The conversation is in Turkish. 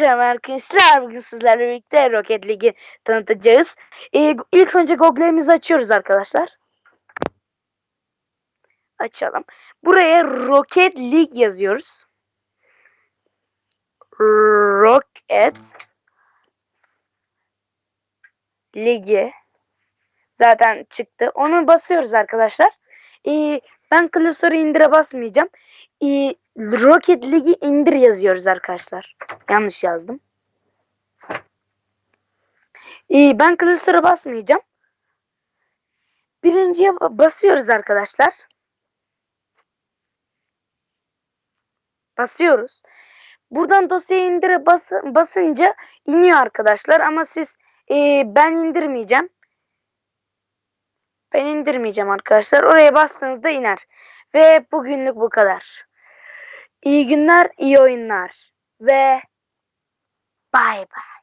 Merhaba arkadaşlar. Bugün sizlerle birlikte Rocket League'i tanıtacağız. Ee, ilk önce Google'imizi açıyoruz arkadaşlar. Açalım. Buraya Rocket League yazıyoruz. Rocket League zaten çıktı. Onu basıyoruz arkadaşlar. Ee, ben klasörü indire basmayacağım. Ee, Rocket League'i indir yazıyoruz arkadaşlar. Yanlış yazdım. Ee, ben klasöre basmayacağım. Birinciye ba- basıyoruz arkadaşlar. Basıyoruz. Buradan dosyayı indire bas basınca iniyor arkadaşlar. Ama siz ee, ben indirmeyeceğim. Ben indirmeyeceğim arkadaşlar. Oraya bastığınızda iner. Ve bugünlük bu kadar. İyi günler, iyi oyunlar. Ve bay bay.